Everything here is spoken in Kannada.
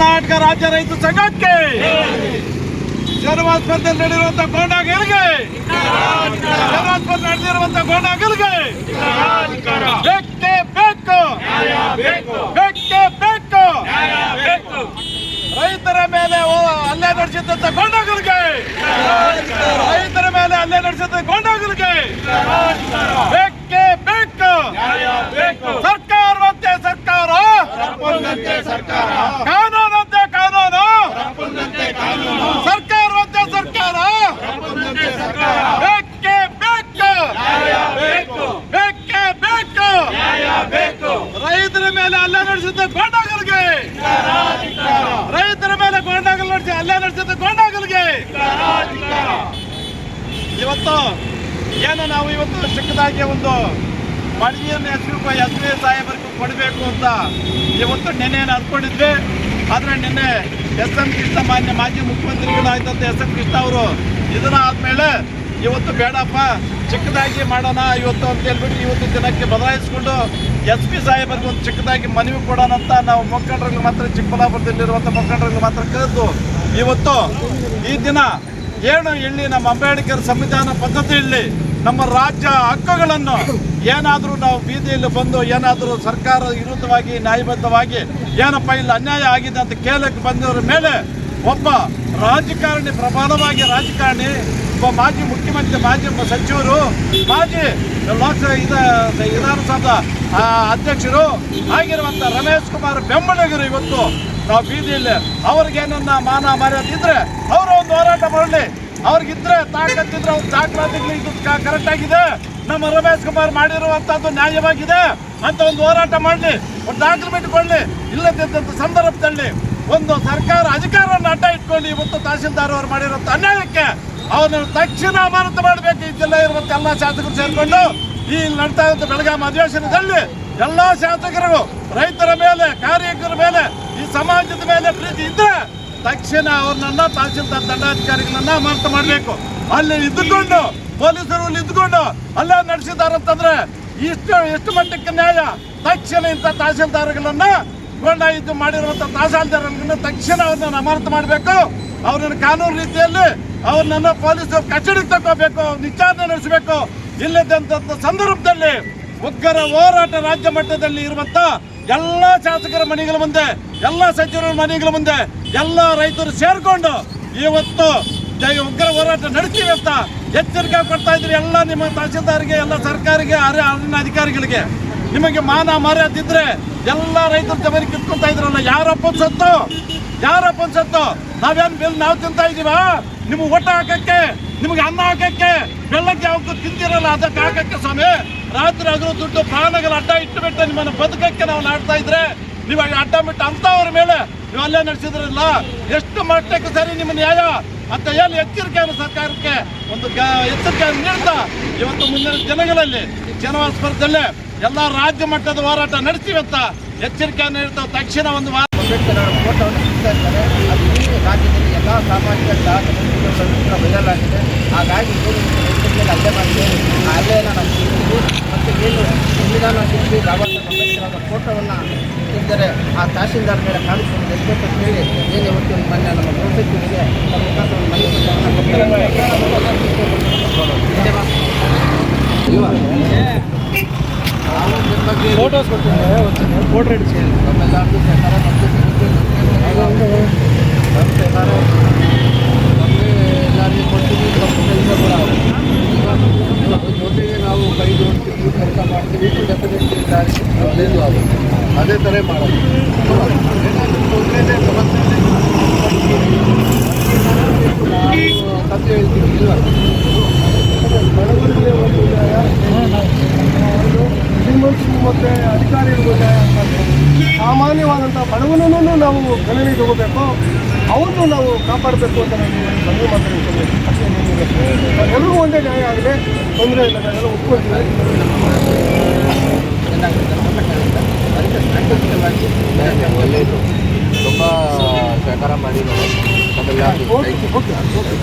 ಕರ್ನಾಟಕ ರಾಜ್ಯ ರೈತ ಸಂಘಕ್ಕೆ ಜನವಾಸ್ಪತ್ರೆಯಲ್ಲಿ ನಡೆದಿರುವಂತ ಗೋಂಡಾಗಿಲ್ಗೆ ಜನವಾಸ್ಪತ್ರೆ ನಡೆದಿರುವಂತ ಗೋಂಡಾಗಿಲ್ಗೆ ಬೇಕೇ ಬೇಕು. ಬೇಕೇ ಬೇಕು. ರೈತರ ಮೇಲೆ ಅಲ್ಲೇ ನಡೆಸಿದಂತ ಗೊಂಡಾಗಲಿಗೆ ರೈತರ ಮೇಲೆ ಅಲ್ಲೇ ನಡೆಸಿದ ಗೊಂಡಾಗಲಿಗೆ ಬೇಕೇ. ಬೇಕು ಮತ್ತೆ ಸರ್ಕಾರ. ಕಾನೂನಂತೆ ಕಾನೂನು ಸರ್ಕಾರವಂತೆ ಸರ್ಕಾರ ಬೇಕೇ ಬೇಕು ಬೇಕೇ ಬೇಕು ರೈತರ ಮೇಲೆ ಹಲ್ಲೆ ನಡೆಸುತ್ತೆ, ಗೊಂಡಾಗಲಿಗೆ. ರೈತರ ಮೇಲೆ ಗೊಂಡಾಗಲ್ ನಡೆಸಿ ಹಲ್ಲೆ ನಡೆಸುತ್ತೆ, ಗೊಂಡಾಗಲಿಗೆ. ಇವತ್ತು ಏನು ನಾವು ಇವತ್ತು ಚಿಕ್ಕದಾಗಿ ಒಂದು ಮಳಿಯನ್ನು ಎಸ್ ಎಸ್ ಬಿ ಸಾಹೇಬರಿಗೂ ಕೊಡಬೇಕು ಅಂತ ಇವತ್ತು ನಿನ್ನೆಯನ್ನು ಅಂದ್ಕೊಂಡಿದ್ವಿ ಆದರೆ ನಿನ್ನೆ ಎಸ್ ಎಂ ಕೃಷ್ಣ ಮಾನ್ಯ ಮಾಜಿ ಮುಖ್ಯಮಂತ್ರಿಗಳಾಯ್ತಂತ ಎಸ್ ಎಂ ಕೃಷ್ಣ ಅವರು ಇದನ್ನ ಆದ್ಮೇಲೆ ಇವತ್ತು ಬೇಡಪ್ಪ, ಚಿಕ್ಕದಾಗಿ ಮಾಡೋಣ ಇವತ್ತು ಅಂತ ಹೇಳ್ಬಿಟ್ಟು ಇವತ್ತು ದಿನಕ್ಕೆ ಬದಲಾಯಿಸಿಕೊಂಡು ಎಸ್ ಪಿ ಸಾಹೇಬರಿಗೆ ಒಂದು ಚಿಕ್ಕದಾಗಿ ಮನವಿ ಕೊಡೋಣ ಅಂತ ನಾವು ಮುಖಂಡರಲ್ಲಿ ಮಾತ್ರ ಚಿಕ್ಕಬಳ್ಳಾಪುರದಲ್ಲಿರುವಂಥ ಮುಖಂಡರಲ್ಲಿ ಮಾತ್ರ ಕರೆದು ಇವತ್ತು ಈ ದಿನ ಏನು ಇಲ್ಲಿ ನಮ್ಮ ಅಂಬೇಡ್ಕರ್ ಸಂವಿಧಾನ ಪದ್ಧತಿಯಲ್ಲಿ ನಮ್ಮ ರಾಜ್ಯ ಹಕ್ಕುಗಳನ್ನು ಏನಾದರೂ ನಾವು ಬೀದಿಯಲ್ಲಿ ಬಂದು ಏನಾದರೂ ಸರ್ಕಾರ ವಿರುದ್ಧವಾಗಿ, ನ್ಯಾಯಬದ್ಧವಾಗಿ ಏನಪ್ಪ ಇಲ್ಲಿ ಅನ್ಯಾಯ ಆಗಿದೆ ಅಂತ ಕೇಳಕ್ಕೆ ಬಂದವರ ಮೇಲೆ ಒಬ್ಬ ರಾಜಕಾರಣಿ, ಪ್ರಬಲವಾಗಿ ರಾಜಕಾರಣಿ, ಒಬ್ಬ ಮಾಜಿ ಮುಖ್ಯಮಂತ್ರಿ, ಮಾಜಿ ಸಚಿವರು, ಮಾಜಿ ಲೋಕಸಭೆ ಇದ, ವಿಧಾನಸಭಾ ಅಧ್ಯಕ್ಷರು ಆಗಿರುವಂಥ ರಮೇಶ್ ಕುಮಾರ್ ಬೆಂಬಲಿಗರು ಇವತ್ತು ನಾವು ಬೀದಿಯಲ್ಲಿ. ಅವ್ರಿಗೇನನ್ನ ಮಾನ ಮರ್ಯಾದೆ ಇದ್ರೆ ಅವರು ಒಂದು ಹೋರಾಟ ಮಾಡಲಿ. ಅವ್ರಿಗಿದ್ರೆ ತಾಕತ್ತಿದ್ರೆ ಅವ್ರು ದಾಖಲಾತಿಗಳು ಇದು ಕರೆಕ್ಟ್ ಆಗಿದೆ. ನಮ್ಮ ರಮೇಶ್ ಕುಮಾರ್ ಮಾಡಿರುವಂತದ್ದು ನ್ಯಾಯವಾಗಿದೆ. ಅಂತ ಒಂದು ಹೋರಾಟ ಮಾಡಲಿ. ಒಂದು ಡಾಕ್ಯುಮೆಂಟ್ ಬಿಟ್ಟುಕೊಳ್ಳಿ ಇಲ್ಲದಿದ್ದಂಥ ಸಂದರ್ಭದಲ್ಲಿ ಒಂದು ಸರ್ಕಾರ ಅಧಿಕಾರವನ್ನು ಅಡ್ಡ ಇಟ್ಕೊಂಡು ಇವತ್ತು ತಹಸೀಲ್ದಾರ್ ಅವರು ಮಾಡಿರುವಂತ ಅನ್ಯಾಯಕ್ಕೆ ಅವರನ್ನು ತಕ್ಷಣ ಅಮಾನತು ಮಾಡಬೇಕು. ಈ ಜಿಲ್ಲೆ ಇರುವಂತ ಎಲ್ಲ ಶಾಸಕರು ಸೇರಿಕೊಂಡು ಈ ನಡ್ತಾ ಇರುವಂತ ಬೆಳಗಾವಿ ಅಧಿವೇಶನದಲ್ಲಿ ಎಲ್ಲ ಶಾಸಕರು ರೈತರ ಮೇಲೆ, ಕಾರ್ಯಕರ್ತರ ಮೇಲೆ, ಈ ಸಮಾಜದ ಮೇಲೆ ಪ್ರೀತಿ ಇದ್ರೆ ತಕ್ಷಣ ಅವ್ರನ್ನ ತಹಸೀಲ್ದಾರ್ ದಂಡಾಧಿಕಾರಿಗಳನ್ನ ಅಮಾನತು ಮಾಡಬೇಕು. ಅಲ್ಲಿ ಇದ್ದುಕೊಂಡು, ಪೊಲೀಸರು ಇದ್ದುಕೊಂಡು ಅಲ್ಲೇ ನಡೆಸಿದಾರಂತಂದ್ರೆ ಇಷ್ಟು, ಎಷ್ಟು ಮಟ್ಟಕ್ಕೆ ನ್ಯಾಯ? ತಕ್ಷಣ ಇಂಥ ತಹಸೀಲ್ದಾರ್ಗಳನ್ನ ಕೊಂಡ ಇದು ಮಾಡಿರುವಂತ ತಹಸೀಲ್ದಾರ್ಗಳನ್ನ ತಕ್ಷಣ ಅವ್ರನ್ನ ಅಮಾನತು ಮಾಡಬೇಕು. ಅವ್ರನ್ನ ಕಾನೂನು ರೀತಿಯಲ್ಲಿ ಅವ್ರನ್ನ ಪೊಲೀಸರು ಕಚೇರಿಗೆ ತಗೋಬೇಕು ವಿಚಾರಣೆ ನಡೆಸಬೇಕು. ಇಲ್ಲದಂತ ಸಂದರ್ಭದಲ್ಲಿ ಉಗ್ರರ ಹೋರಾಟ ರಾಜ್ಯ ಮಟ್ಟದಲ್ಲಿ ಇರುವಂತ ಎಲ್ಲ ಶಾಸಕರ ಮನೆಗಳ ಮುಂದೆ, ಎಲ್ಲ ಸಚಿವರ ಮನೆಗಳ ಮುಂದೆ ಎಲ್ಲ ರೈತರು ಸೇರಿಕೊಂಡು ಇವತ್ತು ಉಗ್ರ ಹೋರಾಟ ನಡೆಸ್ತೀವಿ ಅಂತ ಎಚ್ಚರಿಕೆ ಕೊಡ್ತಾ ಇದ್ರಿ ಎಲ್ಲ ನಿಮ್ಮ ತಹಸೀಲ್ದಾರ್ಗೆ, ಎಲ್ಲ ಸರ್ಕಾರಿಗೆ, ಅರೆ ಅರಣ್ಯ ಅಧಿಕಾರಿಗಳಿಗೆ. ನಿಮಗೆ ಮಾನ ಮರ್ಯಾದೆ ಇದ್ರೆ ಎಲ್ಲ ರೈತರ ಜಮೀನು ಕಿತ್ಕೊಂತ ಇದ್ರಲ್ಲ, ಯಾರಪ್ಪ ಸತ್ತು? ಯಾರಪ್ಪ ಸತ್ತು? ನಾವೇನ್ ಬೆಲ್ ನಾವು ತಿಂತಾ ಇದೀವ? ನಿಮ್ಗೆ ಊಟ ಹಾಕಕ್ಕೆ, ನಿಮ್ಗೆ ಅನ್ನ ಹಾಕಕ್ಕೆ ಬೆಳ್ಳಕ್ಕೆ ಯಾವತ್ತು ತಿಂತಿರಲ್ಲ ಅದಕ್ಕೆ ಹಾಕಕ್ಕೆ ಸ್ವಾಮಿ. ರಾತ್ರಿ ಅದ್ರ ದುಡ್ಡು ಪ್ರಾಣಗಳ ಅಡ್ಡ ಇಟ್ಟು ಬಿಟ್ಟು ನಿಮ್ಮನ್ನ ಬದುಕಕ್ಕೆ ನಾವು ನಾಡ್ತಾ ಇದ್ರೆ ನೀವು ಅಡ್ಡ ಬಿಟ್ಟು ಅಂತವ್ರ ಮೇಲೆ ನೀವು ಅಲ್ಲೇ ನಡೆಸಿದ್ರಲ್ಲ, ಎಷ್ಟು ಮಟ್ಟಕ್ಕೆ ಸರಿ ನಿಮ್ಮ ನ್ಯಾಯ? ಅಂತ ಏನು ಎಚ್ಚರಿಕೆಯನ್ನು ಸರ್ಕಾರಕ್ಕೆ ಒಂದು ಎಚ್ಚರಿಕೆ ಎಚ್ಚರಿಕೆಯನ್ನು ನೀಡ್ತಾ ಇವತ್ತು ಮುಂದಿನ ದಿನಗಳಲ್ಲಿ ಜನವಾರ ಸ್ಪರ್ಧೆಯಲ್ಲಿ ಎಲ್ಲ ರಾಜ್ಯ ಮಟ್ಟದ ಹೋರಾಟ ನಡೆಸ್ತೀವಿ ಅಂತ ಎಚ್ಚರಿಕೆಯನ್ನು ನೀಡ್ತಾ ತಕ್ಷಣ ಒಂದು ವಾರ ಅಂಬೇಡ್ಕರ್ ಫೋಟೋವನ್ನು ಸಿಗ್ತಾ ಇರ್ತಾರೆ ಅದು ಇಡೀ ರಾಜ್ಯದಲ್ಲಿ ಎಲ್ಲ ಸಾಮಾಜಿಕ ಕೂಡ ವೈರಲ್ ಆಗಿದೆ ಹಾಗಾಗಿ ಅಲ್ಲೇ ಮಾಡಿದೆ ಆ ಹಲ್ಲೆಯನ್ನು ನಾವು ಮತ್ತು ಏನು ಸಂವಿಧಾನ ಶಿಲ್ಪಿ ಬಾಬಾ ಸಾಹೇಬ್ ಅಂಬೇಡ್ಕರ್ ಅವರ ಫೋಟೋವನ್ನು ಇಟ್ಟಿದ್ದರೆ. ಆ ತಹಶೀಲ್ದಾರ್ ಮೇಲೆ ಕಾಣಿಸ್ಕೊಂಡು ಎಷ್ಟೇ ಹೇಳಿ ಏನು ಇವತ್ತು ಮೊನ್ನೆ ನಮ್ಮ ಗೃಹ ಸಚಿವರಿಗೆ ನಮ್ಮ ಮುಖಾಂತರ ಒಂದು ಮನವಿ ಪತ್ರವನ್ನು ಕೊಡ್ತಾರೆ. ಫೋಟೋಸ್ ಫೋಟೋ ಹಿಡಿಸಿ ನಮ್ಮೆಲ್ಲರಿಗೂ ಸರ್ಕಾರ ಮತ್ತು ಸರ್ಕಾರ ನಮಗೆ ಎಲ್ಲರಿಗೂ ಕೊಡ್ತೀವಿ ತಪ್ಪಿಲ್ಲ ಕೂಡ ಅದ್ರ ಜೊತೆಗೆ ನಾವು ಕೈ ಜೋಡಿಸ್ತೀವಿ ಕೆಲಸ ಮಾಡ್ತೀವಿ. ಡೆಫಿನೆಟ್ಲಿ ಅದೇ ಥರ ಮಾಡೋದು ಏನಾದರೂ ತೊಂದರೆ ಸಮಸ್ಯೆ ನಾವು ಕಥೆ ಹೇಳ್ತೀವಿ ಇಲ್ಲ ಬಡವರಿಗೆ ಒಂದು ನ್ಯಾಯ ಒಂದು ಶ್ರೀಮಂತರು ಮತ್ತು ಅಧಿಕಾರಿಗಳ ನ್ಯಾಯ ಅಂತ ಸಾಮಾನ್ಯವಾದಂಥ ಬಡವನನ್ನು ನಾವು ಗಣನೆಗೆ ತಗೋಬೇಕು ಅವ್ರನ್ನೂ ನಾವು ಕಾಪಾಡಬೇಕು ಅಂತ ನಾನು ಮನವಿ ಮಾಡ್ತೀನಿ ಎಲ್ಲರಿಗೂ ಒಂದೇ ನ್ಯಾಯ ಆಗಿದೆ ತೊಂದರೆ ಇಲ್ಲ ನಾವೆಲ್ಲ ಒಪ್ಕೊಳ್ತೀವಿ. ಒಳ್ಳೆಯದು. ತುಂಬ ಸಹಕಾರ ಮಾಡಿದ್ದಾರೆ ಓಕೆ ಓಕೆ ಓಕೆ.